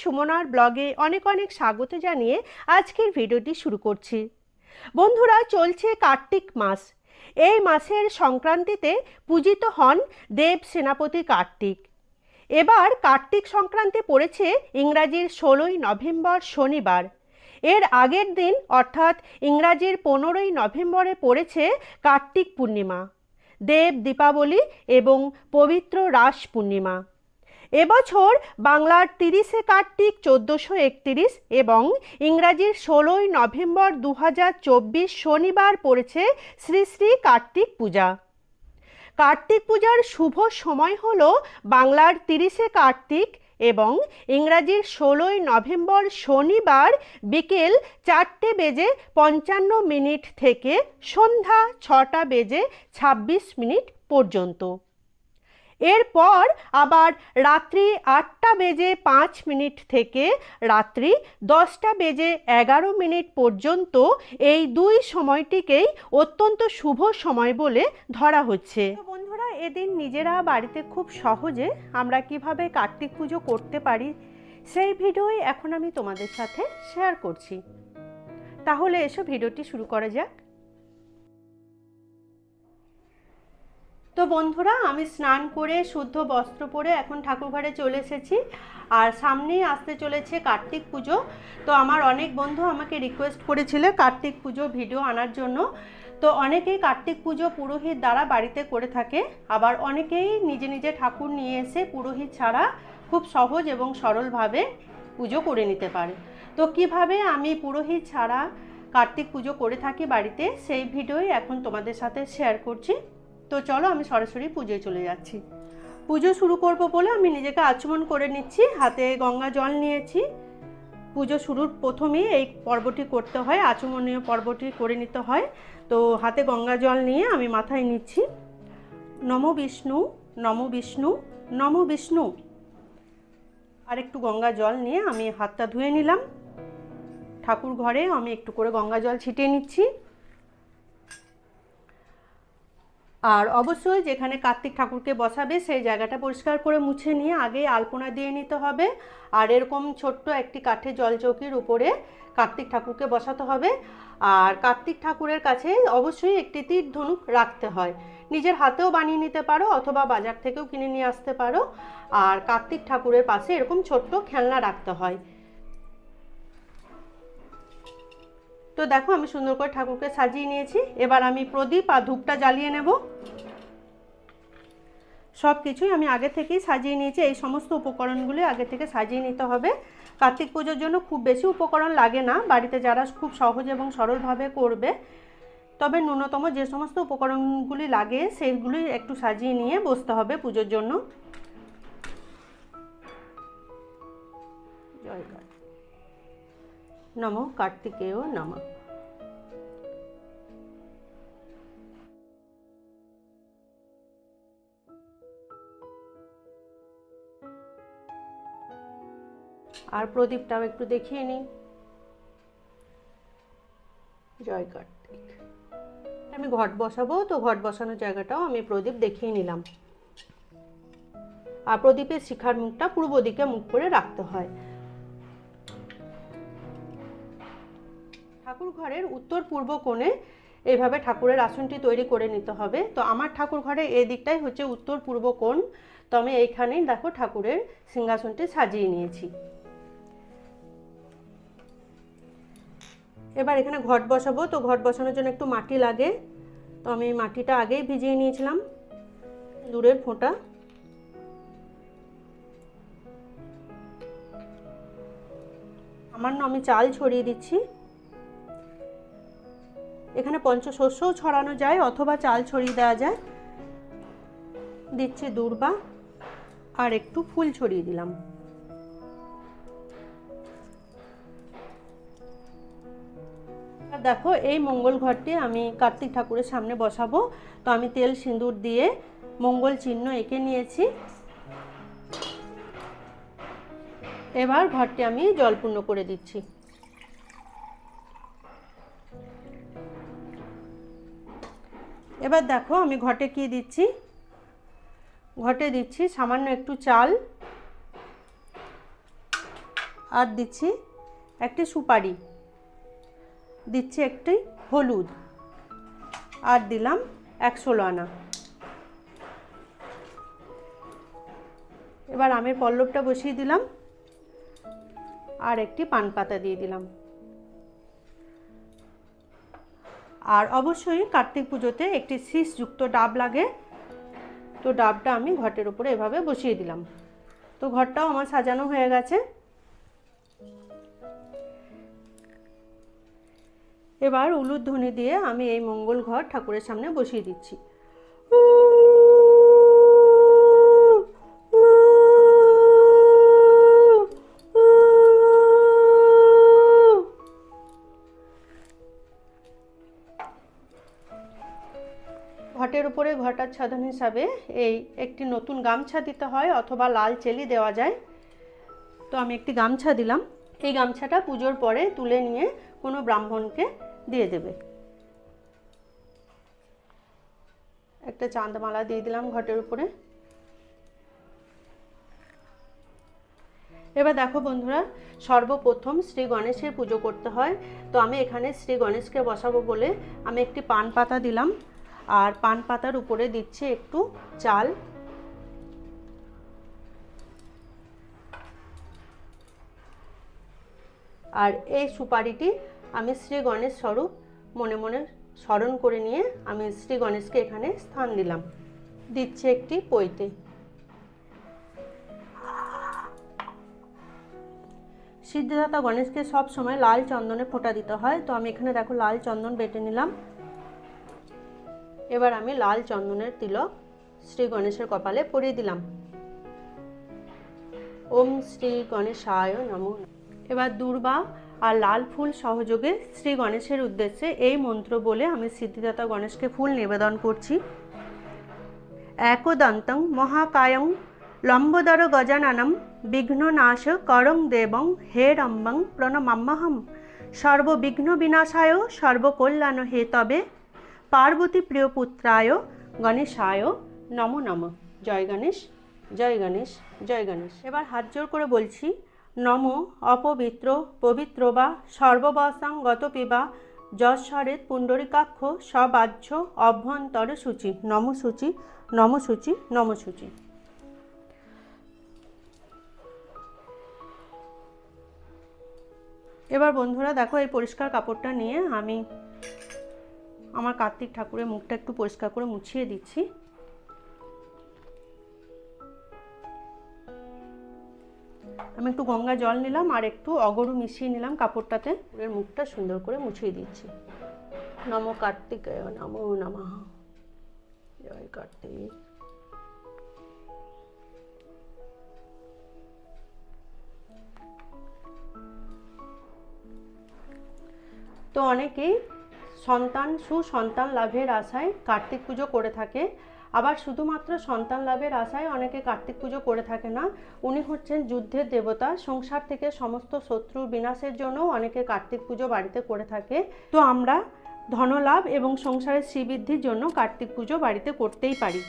সুমনার ব্লগে অনেক অনেক স্বাগত জানিয়ে আজকের ভিডিওটি শুরু করছি। বন্ধুরা, চলছে কার্তিক মাস। এই মাসের সংক্রান্তিতে পূজিত হন দেব সেনাপতি কার্তিক। এবার কার্তিক সংক্রান্তি পড়েছে ইংরাজির ষোলোই নভেম্বর শনিবার। এর আগের দিন, অর্থাৎ ইংরাজির পনেরোই নভেম্বরে পড়েছে কার্তিক পূর্ণিমা, দেব দীপাবলি এবং পবিত্র রাস পূর্ণিমা। এবছর বাংলার তিরিশে কার্তিক চোদ্দোশো একতিরিশ এবং ইংরাজির ষোলোই নভেম্বর দু শনিবার পড়েছে শ্রী শ্রী কার্তিক পূজা। কার্তিক পূজার শুভ সময় হল বাংলার তিরিশে কার্তিক এবং ইংরাজির ষোলোই নভেম্বর শনিবার বিকেল চারটে বেজে পঞ্চান্ন মিনিট থেকে সন্ধ্যা ছটা বেজে ছাব্বিশ মিনিট পর্যন্ত। এরপর আবার রাত্রি আটটা বেজে পাঁচ মিনিট থেকে রাত্রি দশটা বেজে এগারো মিনিট পর্যন্ত এই দুই সময়টিকেই অত্যন্ত শুভ সময় বলে ধরা হচ্ছে। বন্ধুরা, এদিন নিজেরা বাড়িতে খুব সহজে আমরা কীভাবে কার্তিক পুজো করতে পারি সেই ভিডিওই এখন আমি তোমাদের সাথে শেয়ার করছি। তাহলে এসো ভিডিওটি শুরু করা যাক। তো বন্ধুরা, আমি স্নান করে শুদ্ধ বস্ত্র পরে এখন ঠাকুরঘরে চলে এসেছি। আর সামনেই আসতে চলেছে কার্তিক পুজো। তো আমার অনেক বন্ধু আমাকে রিকোয়েস্ট করেছিলে কার্তিক পুজো ভিডিও আনার জন্য। তো অনেকেই কার্তিক পুজো পুরোহিত দ্বারা বাড়িতে করে থাকে। আবার অনেকেই নিজে নিজে ঠাকুর নিয়ে এসে পুরোহিত ছাড়া খুব সহজ এবং সরলভাবে পুজো করে নিতে পারে। তো কীভাবে আমি পুরোহিত ছাড়া কার্তিক পুজো করে থাকি বাড়িতে, সেই ভিডিওই এখন তোমাদের সাথে শেয়ার করছি। তো চলো আমি সরাসরি পুজোয় চলে যাচ্ছি। পুজো শুরু করব বলে আমি নিজেকে আচমন করে নিচ্ছি, হাতে গঙ্গা জল নিয়েছি। পুজো শুরুর প্রথমেই এই পর্বটি করতে হয়, আচমনীয় পর্বটি করে নিতে হয়। তো হাতে গঙ্গা জল নিয়ে আমি মাথায় নিচ্ছি। নম বিষ্ণু নম বিষ্ণু নম বিষ্ণু। আর একটু গঙ্গা জল নিয়ে আমি হাতটা ধুয়ে নিলাম। ঠাকুর ঘরে আমি একটু করে গঙ্গা জল ছিটিয়ে নিচ্ছি। আর অবশ্যই যেখানে কার্তিক ঠাকুরকে বসাবে, সেই জায়গাটা পরিষ্কার করে মুছে নিয়ে আগে আলপনা দিয়ে নিতে হবে। আর এরকম ছোট্ট একটি কাঠের জলচৌকির উপরে কার্তিক ঠাকুরকে বসাতে হবে। আর কার্তিক ঠাকুরের কাছে অবশ্যই একটি তীর ধনুক রাখতে হয়। নিজের হাতেও বানিয়ে নিতে পারো অথবা বাজার থেকেও কিনে নিয়ে আসতে পারো। আর কার্তিক ঠাকুরের পাশে এরকম ছোট্ট খেলনা রাখতে হয়। তো দেখো, আমি সুন্দর করে ঠাকুরকে সাজিয়ে নিয়েছি। এবার আমি প্রদীপ আর ধূপটা জ্বালিয়ে নেব। সব কিছুই আমি আগে থেকেই সাজিয়ে নিয়েছি। এই সমস্ত উপকরণগুলি আগে থেকে সাজিয়ে নিতে হবে। কার্তিক পুজোর জন্য খুব বেশি উপকরণ লাগে না। বাড়িতে যারা খুব সহজ এবং সরলভাবে করবে, তবে ন্যূনতম যে সমস্ত উপকরণগুলি লাগে সেইগুলি একটু সাজিয়ে নিয়ে বসতে হবে পুজোর জন্য। জয় নম কার্তিকেয় নম। আর প্রদীপটাও একটু দেখিয়ে নিই। জয় কার্তিক। আমি ঘট বসাবো, তো ঘট বসানোর জায়গাটাও আমি প্রদীপ দেখিয়ে নিলাম। আর প্রদীপের শিখার মুখটা পূর্ব দিকে মুখ করে রাখতে হয়। ঘরের উত্তর পূর্ব কোণে এইভাবে ঠাকুরের আসনটি তৈরি করে নিতে হবে। তো আমার ঠাকুর ঘরে এই দিকটাই হচ্ছে উত্তর পূর্ব কোণ। তো আমি এইখানেই দেখো ঠাকুরের সিংহাসনটি সাজিয়ে নিয়েছি। এবার এখানে ঘট বসাবো। তো ঘট বসানোর জন্য একটু মাটি লাগে। তো আমি মাটিটা আগেই ভিজিয়ে নিয়েছিলাম। দূরের ফোঁটা। সামান্য আমি চাল ছড়িয়ে দিচ্ছি। এখানে পঞ্চশস্যও ছড়ানো যায় অথবা চাল ছড়িয়ে দেওয়া যায়। দিচ্ছে দূর্বা আর একটু ফুল ছড়িয়ে দিলাম। দেখো, এই মঙ্গল ঘরটি আমি কার্তিক ঠাকুরের সামনে বসাবো। তো আমি তেল সিঁদুর দিয়ে মঙ্গল চিহ্ন এঁকে নিয়েছি। এবার ঘরটি আমি জলপূর্ণ করে দিচ্ছি। এবার দেখো আমি ঘটে কি দিচ্ছি? ঘটে দিচ্ছি সামান্য একটু চাল আর দিচ্ছি একটি সুপারি। দিচ্ছি একটি হলুদ আর দিলাম এক ষোলো আনা এবার আমের পল্লবটা বসিয়ে দিলাম আর একটি পান পাতা দিয়ে দিলাম। আর অবশ্যই কার্তিক পুজোতে একটি শীষযুক্ত ডাব লাগে। তো ডাবটা আমি ঘটের উপরে এভাবে বসিয়ে দিলাম। তো ঘরটাও আমার সাজানো হয়ে গেছে। এবার উলুর ধ্বনি দিয়ে আমি এই মঙ্গল ঘর ঠাকুরের সামনে বসিয়ে দিচ্ছি। ঘটাচ্ছাদন হিসাবে এই একটি নতুন গামছা দিতে হয় অথবা লাল চেলি দেওয়া যায়। তো আমি একটি গামছা দিলাম। এই গামছাটা পুজোর পরে তুলে নিয়ে কোনো ব্রাহ্মণকে দিয়ে দেবে। একটা চাঁদমালা দিয়ে দিলাম ঘটের উপরে। এবার দেখো বন্ধুরা, সর্বপ্রথম শ্রী গণেশের পুজো করতে হয়। তো আমি এখানে শ্রী গণেশকে বসাবো বলে আমি একটি পান পাতা দিলাম। আর পান পাতার উপরে দিচ্ছে একটু চাল। আর এই সুপারিটি আমি শ্রী গণেশ স্বরূপ মনে মনে স্মরণ করে নিয়ে আমি শ্রী গণেশকে এখানে স্থান দিলাম। দিচ্ছে একটি পৈতে। সিদ্ধিদাতা গণেশকে সব সময় লাল চন্দনে ফোঁটা দিতে হয়। তো আমি এখানে দেখো লাল চন্দন বেটে নিলাম। এবার আমি লাল চন্দনের তিলক শ্রী গণেশের কপালে পরিয়ে দিলাম। ওম শ্রী গণেশায় নমো। এবার দুর্বা আর লাল ফুল সহযোগে শ্রী গণেশের উদ্দেশ্যে এই মন্ত্র বলে আমি সিদ্ধিদাতা গণেশকে ফুল নিবেদন করছি। একদন্তং মহাকায়ং লম্বোদর গজাননম বিঘ্ননাশ করং দেবং হে রম্বং প্রণমাম্যহম সর্ববিঘ্ন বিনাশায় সর্বকল্যাণ হে তবে পার্বতী প্রিয় প্রিয়পুত্রায় গণেশায় নম নম। জয় গণেশ জয় গণেশ জয় গণেশ। এবার হাত জোর করে বলছি, নম অপবিত্র, পবিত্র বা সর্ববসাং গত পিবা যশ্বরেত পুণ্ডরিকাক্ষ সবাহ্য অভ্যন্তর সূচি। নম সূচি নম সূচি নম সূচি এবার বন্ধুরা দেখো এই পরিষ্কার কাপড়টা নিয়ে আমি আমার কার্তিক ঠাকুরের মুখটা একটু পরিষ্কার করে মুছিয়ে দিচ্ছি। আমি একটু গঙ্গা জল নিলাম আর একটু অগরু মিশিয়ে নিলাম কাপড়টাতে। এর মুখটা সুন্দর করে মুছিয়ে দিচ্ছি। নম কার্তিকেয় নম নমঃ। জয় কার্তিক। তো অনেকেই সন্তান, সুসন্তান লাভের আশায় কার্তিক পুজো করে থাকে। আবার শুধুমাত্র সন্তান লাভের আশায় অনেকে কার্তিক পুজো করে থাকে না। উনি হচ্ছেন যুদ্ধের দেবতা। সংসার থেকে সমস্ত শত্রু বিনাশের জন্য অনেকে কার্তিক পুজো বাড়িতে করে থাকে। তো আমরা ধনলাভ এবং সংসারের শ্রীবৃদ্ধির জন্য কার্তিক পুজো বাড়িতে করতেই পারি।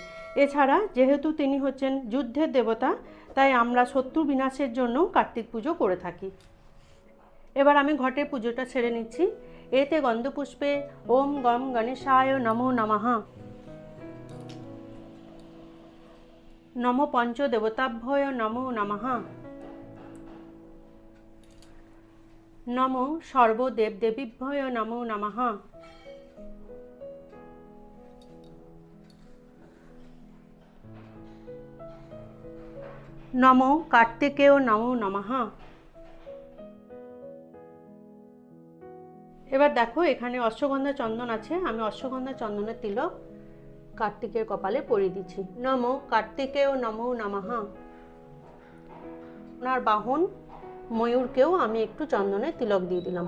এছাড়া যেহেতু তিনি হচ্ছেন যুদ্ধের দেবতা, তাই আমরা শত্রু বিনাশের জন্য কার্তিক পুজো করে থাকি। এবার আমি ঘটের পুজোটা ছেড়ে নিচ্ছি। এতে গন্ধপুষ্পে ওম গম গণেশায় নমো নমঃ নম পঞ্চ দেবতাভ্যয় নমো নমঃ নম সর্বদেবদেবীভ্যয় নমো নমঃ নম কার্তিকেয় নমো নমঃ দেখো, এখানে অশ্বগন্ধা চন্দন আছে। আমি অশ্বগন্ধা চন্দনের তিলক কার্তিকের কপালে পরিয়ে দিচ্ছি। নম কার্তিকেয় নমো নমঃ। ওনার বাহন ময়ূরকেও আমি একটু চন্দনের তিলক দিয়ে দিলাম।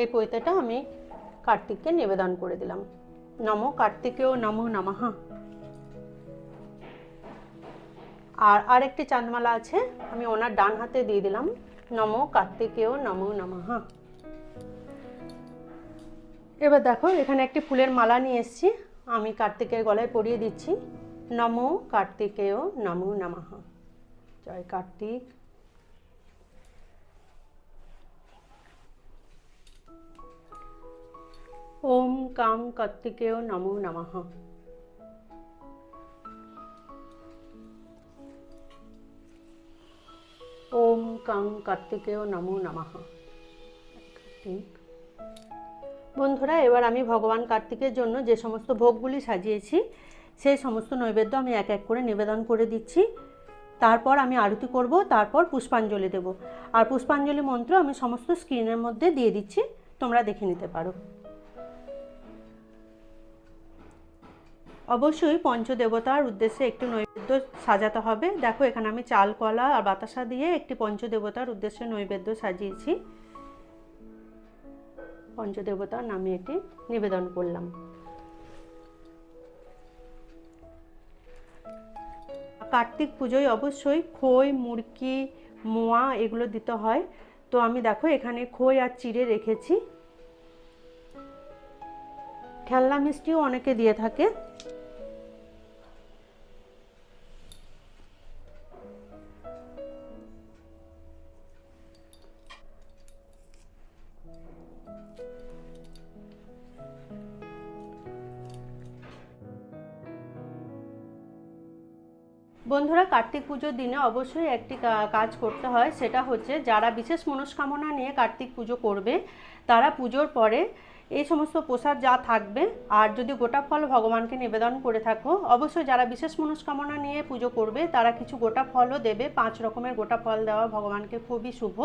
এই পৈতেটা আমি কার্তিককে নিবেদন করে দিলাম। নম কার্তিকেয় নমো নমঃ। আর আরেকটি চাঁদমালা আছে, আমি ওনার ডান হাতে দিয়ে দিলাম। নম কার্তিকেয় নমো নমঃ। এবার দেখো, এখানে একটি ফুলের মালা নিয়ে এসেছি। আমি কার্তিকের গলায় পরিয়ে দিচ্ছি। নমো কার্তিকেয় নমো নমঃ। জয় কার্তিক। ওম কাম কার্তিকেয় নমো নমঃ। কাং কার্তিকেয় নমো নমঃ। কার্তিক বন্ধুরা, এবার আমি ভগবান কার্তিকের জন্য যে সমস্ত ভোগগুলি সাজিয়েছি, সেই সমস্ত নৈবেদ্য আমি এক এক করে নিবেদন করে দিচ্ছি। তারপর আমি আরতি করব, তারপর পুষ্পাঞ্জলি দেব। আর পুষ্পাঞ্জলি মন্ত্র আমি সমস্ত স্ক্রিনের মধ্যে দিয়ে দিচ্ছি, তোমরা দেখে নিতে পারো। অবশ্যই পঞ্চদেবতার উদ্দেশ্যে একটি নৈবেদ্য সাজাতে হবে। দেখো, এখানে আমি চাল, কলা আর বাতাসা দিয়ে একটি পঞ্চদেবতার উদ্দেশ্যে নৈবেদ্য সাজিয়েছি। পঞ্চদেবতার নামে এটি নিবেদন করলাম। কার্তিক পুজোয় অবশ্যই খই, মুরকি, মোয়া এগুলো দিতে হয়। তো আমি দেখো, এখানে খই আর চিড়ে রেখেছি। খেলনা মিষ্টিও অনেকে দিয়ে থাকে। বন্ধুরা, কার্তিক পুজোর দিনে অবশ্যই একটি কাজ করতে হয়, সেটা হচ্ছে যারা বিশেষ মনস্কামনা নিয়ে কার্তিক পুজো করবে, তারা পুজোর পরে এই সমস্ত প্রসাদ যা থাকবে, আর যদি গোটা ফল ভগবানকে নিবেদন করে থাকো, অবশ্যই যারা বিশেষ মনস্কামনা নিয়ে পুজো করবে, তারা কিছু গোটা ফলও দেবে, পাঁচ রকমের গোটা ফল দেওয়া ভগবানকে খুবই শুভ।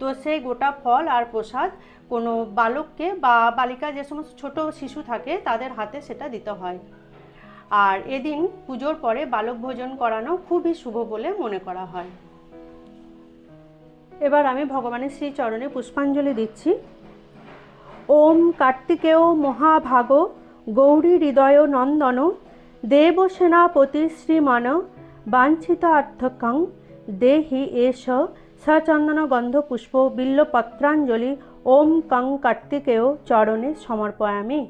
তো সেই গোটা ফল আর প্রসাদ কোনো বালককে বা বালিকা যে সমস্ত ছোট শিশু থাকে, তাদের হাতে সেটা দিতে হয়। আর এদিন পুজোর পরে বালক ভোজন করানো খুবই শুভ বলে মনে করা হয়। এবার আমি ভগবানের শ্রী চরণে পুষ্পাঞ্জলি দিচ্ছি। ওম কার্তিকেয় মহাভাগ, গৌরী হৃদয় নন্দন দেবসেনাপতি শ্রীমান বাঞ্ছিত অর্থকং দেহি এষ সচন্দন গন্ধ পুষ্প বিল্লপত্রাঞ্জলি, ওম কং কার্তিকেয় চরণে সমর্পয়ামি।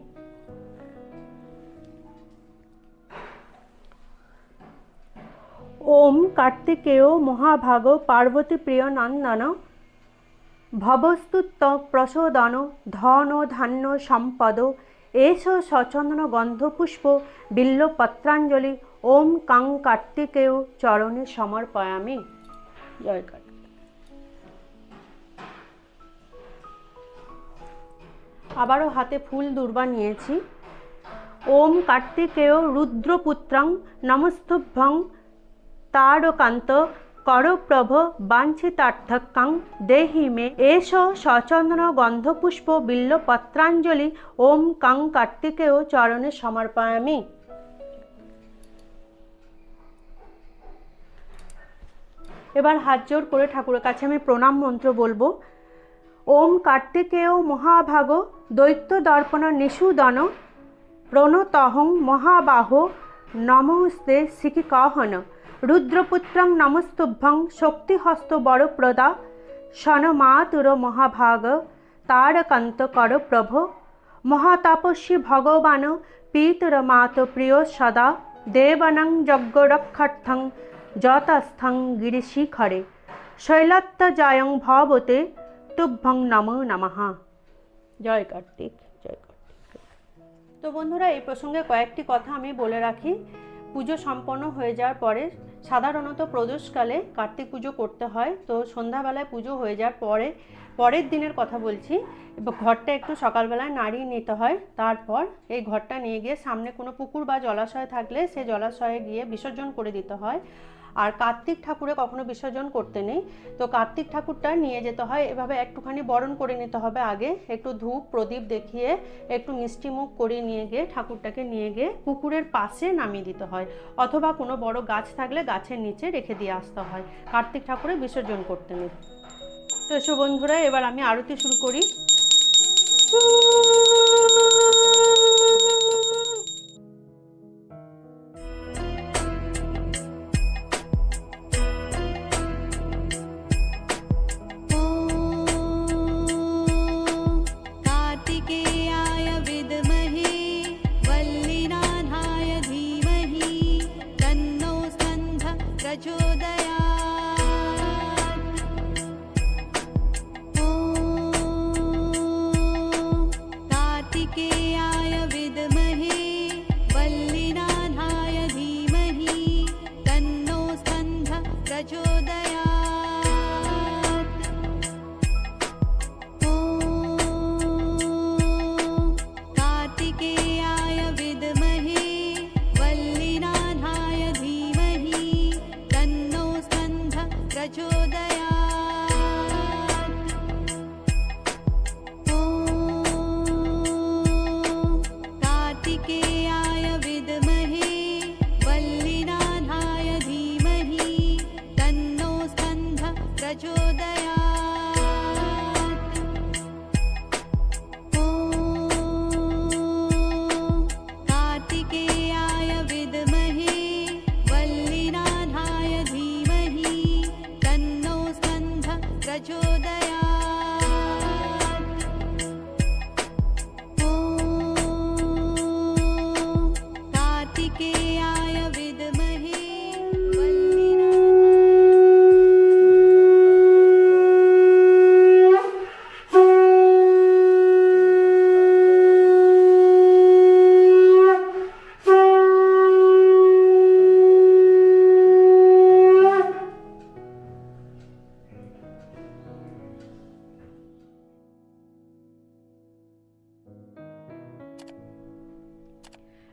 ওম কার্তিকেয় মহাভাগ পার্বতী প্রিয় নন্দন। ভবস্তুত প্রসোদন ধন ধান্য সম্পদ। এষ সচন্দন গন্ধপুষ্প বিল্লপত্রাঞ্জলি ওম কাং কার্তিকেয় চরণে সমর্পয়ামি। জয় আবারও হাতে ফুল দুর্বা নিয়েছি। ওম কার্তিকেয় রুদ্রপুত্রং নমস্তুভ্যং তারকান্ত করপ্রভ বাঞ্ছিতার্থকাং দেহি মে এষ সচন্দন গন্ধপুষ্প বিল্লপত্রাঞ্জলি ওম কাং কার্তিকেয় চরণে সমর্পয়ামি এবার হাত জোর করে ঠাকুরের কাছে আমি প্রণাম মন্ত্র বলব। ওম কার্তিকেয় মহাভাগ দৈত্য দর্পণ নিষুদন প্রণতহং মহাবাহ নমস্তে শিখিকহন রুদ্রপুত্রং নমস্তুভ্যং শক্তিহস্ত বরপ্রদা সনমাতুর মহাভাগ তারকান্ত কর প্রভ মহাতাপস্বী ভগবান পিতর মাত প্রিয় সদা দেবনং যজ্ঞরক্ষার্থং যতস্থং গিরিশিখরে শৈলত্তজয়ং ভবতে তুভ্যং নমো নমঃ জয় কার্তিক জয় কার্তিক। তো বন্ধুরা, এই প্রসঙ্গে কয়েকটি কথা আমি বলে রাখি। পুজো সম্পন্ন হয়ে যাওয়ার পরে সাধারণত প্রদোষকালে কার্তিক পুজো করতে হয়। তো সন্ধ্যাবেলায় পুজো হয়ে যাওয়ার পরে, পরের দিনের কথা বলছি, ঘরটা একটু সকালবেলায় নাড়িয়ে নিতে হয়। তারপর এই ঘরটা নিয়ে গিয়ে সামনে কোনো পুকুর বা জলাশয় থাকলে সে জলাশয়ে গিয়ে বিসর্জন করে দিতে হয়। আর কার্তিক ঠাকুরে কখনো বিসর্জন করতে নেই। তো কার্তিক ঠাকুরটা নিয়ে যেতে হয়, এভাবে একটুখানি বরণ করে নিতে হবে আগে। একটু ধূপ, প্রদীপ দেখিয়ে একটু মিষ্টি মুখ করিয়ে নিয়ে গিয়ে ঠাকুরটাকে নিয়ে গিয়ে পুকুরের পাশে নামিয়ে দিতে হয়। অথবা কোনো বড় গাছ থাকলে গাছের নিচে রেখে দিয়ে আসতে হয়। কার্তিক ঠাকুরে বিসর্জন করতে নেই। তো এসো বন্ধুরা, এবার আমি আরতি শুরু করি।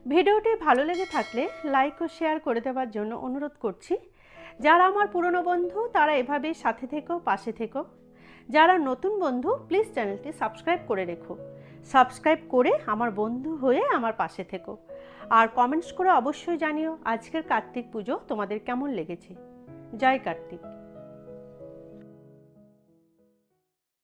ভিডিওটি ভালো লেগে থাকলে লাইক ও শেয়ার করে দেওয়ার জন্য অনুরোধ করছি। যারা আমার পুরনো বন্ধু, তারা এভাবেই সাথে থেকো, পাশে থেকো। যারা নতুন বন্ধু প্লিজ চ্যানেলটি সাবস্ক্রাইব করে রেখো। সাবস্ক্রাইব করে আমার বন্ধু হয়ে আমার পাশে থেকো। আর কমেন্টস করে অবশ্যই জানিও আজকের কার্তিক পুজো তোমাদের কেমন লেগেছে। জয় কার্তিক।